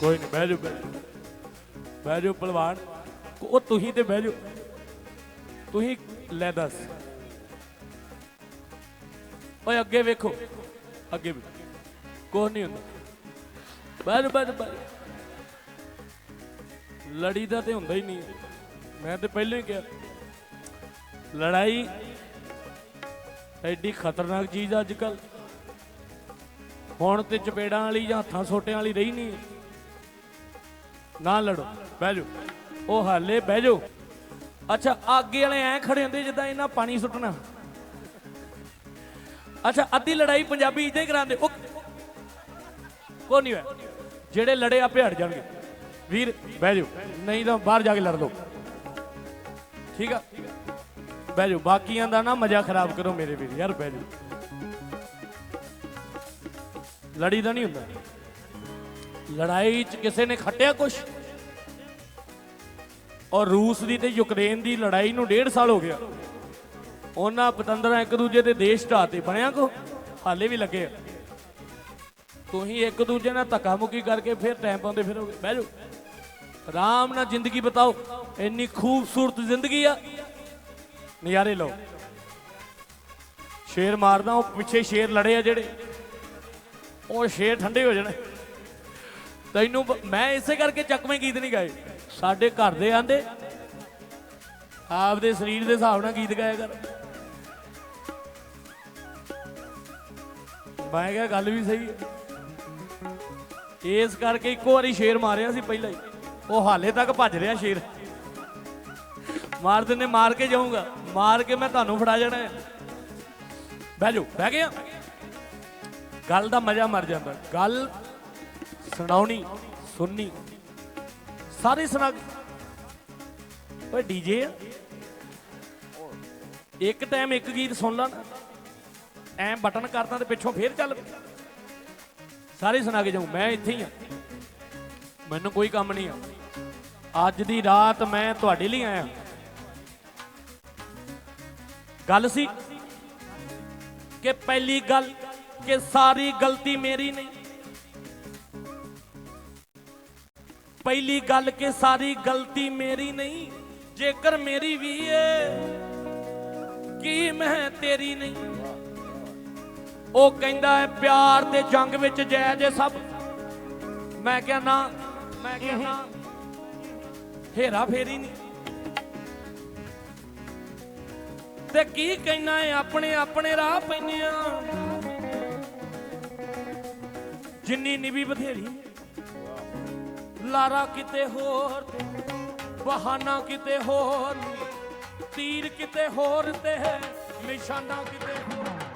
ਕੋਈ ਨਹੀਂ ਬਹਿ ਜਾਓ ਬਹਿ ਜਾਓ। ਬਹਿ ਜਾਓ ਪਹਿਲਵਾਨ। ਉਹ ਤੁਸੀਂ ਤੇ ਬਹਿ ਜਾਓ। ਤੁਸੀਂ ਲੈ ਦੱਸ। ਓਏ ਅੱਗੇ ਵੇਖੋ। ਅੱਗੇ ਵੀ ਕੋਈ ਨਹੀਂ ਹੁੰਦਾ। ਬਹਿ ਜਾਓ ਬਹਿ ਜਾਓ, ਲੜੀ ਦਾ ਤੇ ਹੁੰਦਾ ਹੀ ਨਹੀਂ। ਮੈਂ ਤੇ ਪਹਿਲਾਂ ਹੀ ਕਿਹਾ ਲੜਾਈ ਐਡੀ ਖਤਰਨਾਕ ਚੀਜ਼ ਅੱਜ ਕੱਲ ਹੁਣ ਤੇ ਚਪੇੜਾਂ ਵਾਲੀ ਜਾਂ ਹੱਥਾਂ ਸੋਟਿਆਂ ਵਾਲੀ ਰਹੀ ਨਹੀਂ। ਨਾ ਲੜੋ, ਬਹਿ ਜਾਓ। ਉਹ ਹਾਲੇ ਬਹਿ ਜਾਓ। ਅੱਛਾ, ਅੱਗੇ ਵਾਲੇ ਐ ਖੜੇ ਹੁੰਦੇ ਜਿੱਦਾਂ ਇਹਨਾਂ ਪਾਣੀ ਸੁੱਟਣਾ। ਅੱਛਾ, ਅੱਧੀ ਲੜਾਈ ਪੰਜਾਬੀ ਇਦਾਂ ਹੀ ਕਰਾਉਂਦੇ। ਉਹ ਕੋ ਨਹੀਂ ਹੋਇਆ। ਜਿਹੜੇ ਲੜੇ ਆਪੇ ਹਟ ਜਾਣਗੇ। ਵੀਰ, ਬਹਿ ਜਾਓ। ਨਹੀਂ ਤਾਂ ਬਾਹਰ ਜਾ ਕੇ ਲੜ ਲਓ। ਠੀਕ ਆ? ਬਹਿ ਜਾਓ। ਬਾਕੀਆਂ ਦਾ ਨਾ ਮਜ਼ਾ ਖਰਾਬ ਕਰੋ ਮੇਰੇ ਵੀਰ। ਯਾਰ ਬਹਿ ਜਾਓ। ਲੜੀ ਦਾ ਨਹੀਂ ਹੁੰਦਾ। ਲੜਾਈ 'ਚ ਕਿਸੇ ਨੇ ਖੱਟਿਆ ਕੁਛ? ਔਰ ਰੂਸ ਦੀ ਤੇ ਯੂਕਰੇਨ ਦੀ ਲੜਾਈ ਨੂੰ ਡੇਢ ਸਾਲ ਹੋ ਗਿਆ। ਉਹਨਾਂ ਪਤੰਦਰਾਂ ਇੱਕ ਦੂਜੇ ਦੇ ਦੇਸ਼ ਢਾਤੇ ਬਣਿਆ ਕੋ, ਹਾਲੇ ਵੀ ਲੱਗੇ ਆ। ਤੁਸੀਂ ਇੱਕ ਦੂਜੇ ਨਾਲ ਧੱਕਾ ਮੁੱਕੀ ਕਰਕੇ ਫਿਰ ਟਾਈਮ ਪਾਉਂਦੇ ਫਿਰੋਗੇ। ਬਹਿ ਜਾਓ। ਆਰਾਮ ਨਾਲ ਜ਼ਿੰਦਗੀ ਬਤਾਓ। ਇੰਨੀ ਖੂਬਸੂਰਤ ਜ਼ਿੰਦਗੀ ਆ। ਨਜ਼ਾਰੇ ਲਓ। ਸ਼ੇਰ ਮਾਰਦਾ, ਉਹ ਪਿੱਛੇ ਸ਼ੇਰ ਲੜੇ ਆ ਜਿਹੜੇ। ਉਹ ਸ਼ੇਰ ਠੰਡੇ ਹੋ ਜਾਣੇ। ਤੈਨੂੰ ਮੈਂ ਇਸੇ ਕਰਕੇ ਚੱਕਵੇਂ ਗੀਤ ਨਹੀਂ ਗਾਏ। ਸਾਡੇ ਘਰ ਦੇ ਆਂਦੇ, ਆਪਦੇ ਸਰੀਰ ਦੇ ਹਿਸਾਬ ਨਾਲ ਗੀਤ ਗਾਇਆ ਕਰ। ਮੈਂ ਕਿਹਾ ਗੱਲ ਵੀ ਸਹੀ ਹੈ। ਇਸ ਕਰਕੇ ਇੱਕੋ ਵਾਰੀ ਸ਼ੇਰ ਮਾਰਿਆ ਸੀ ਪਹਿਲਾਂ ਹੀ। ਉਹ ਹਾਲੇ ਤੱਕ ਭੱਜ ਰਿਹਾ ਸ਼ੇਰ। ਮਾਰ ਦਿੰਦੇ, ਮਾਰ ਕੇ ਜਾਊਂਗਾ। ਮਾਰ ਕੇ ਮੈਂ ਤੁਹਾਨੂੰ ਫੜਾ ਜਾਣਾ ਬਹਿ ਜਾਓ, ਬਹਿ ਗਿਆ ਗੱਲ ਦਾ ਮਜ਼ਾ ਮਰ ਜਾਂਦਾ। ਗੱਲ ਸੁਣਾਉਣੀ, ਸੁਣਨੀ। ਸਾਰੇ ਸੁਣਾ ਓਏ ਡੀਜੇ ਆ। ਇੱਕ ਟਾਈਮ ਇੱਕ ਗੀਤ ਸੁਣ ਲਾ ਨਾ। ਐ ਬਟਨ ਕਰਦਾ ਤੇ ਪਿੱਛੋਂ ਫੇਰ ਚੱਲ। ਪਈ। ਸਾਰੇ ਸੁਣਾ ਕੇ ਜਾਊਂ, ਮੈਂ ਇੱਥੇ ਹੀ ਆ। ਮੈਨੂੰ ਕੋਈ ਕੰਮ ਨਹੀਂ ਆ। ਅੱਜ ਦੀ ਰਾਤ ਮੈਂ ਤੁਹਾਡੇ ਲਈ ਆਇਆ। ਗੱਲ ਸੀ ਕਿ ਪਹਿਲੀ ਗੱਲ ਕਿ ਸਾਰੀ ਗਲਤੀ ਮੇਰੀ ਨਹੀਂ। ਪਹਿਲੀ ਗੱਲ ਕਿ ਸਾਰੀ ਗਲਤੀ ਮੇਰੀ ਨਹੀਂ, ਜੇਕਰ ਮੇਰੀ ਵੀ ਏ, ਕੀ ਮੈਂ ਤੇਰੀ ਨਹੀਂ? ਉਹ ਕਹਿੰਦਾ ਹੈ, ਪਿਆਰ ਤੇ ਜੰਗ ਵਿੱਚ ਜੈ ਜੇ ਸਭ। ਮੈਂ ਕਿਹਾ ਨਾ, ਮੈਂ ਕਿਹਾ ਨਾ, ਹੇਰਾ ਫੇਰੀ ਨਹੀਂ। ਤੇ ਕੀ ਕਹਿਣਾ ਹੈ, ਆਪਣੇ ਆਪਣੇ ਰਾਹ ਪੈਨੇ ਆ। ਜਿੰਨੀ ਨਿਵੀ ਬਥੇਰੀ। ਲਾਰਾ ਕਿਤੇ ਹੋਰ ਤੇ, ਬਹਾਨਾ ਕਿਤੇ ਹੋਰ, ਤੀਰ ਕਿਤੇ ਹੋਰ ਤੇ ਹੈ ਨਿਸ਼ਾਨਾ ਕਿਤੇ ਹੋਰ।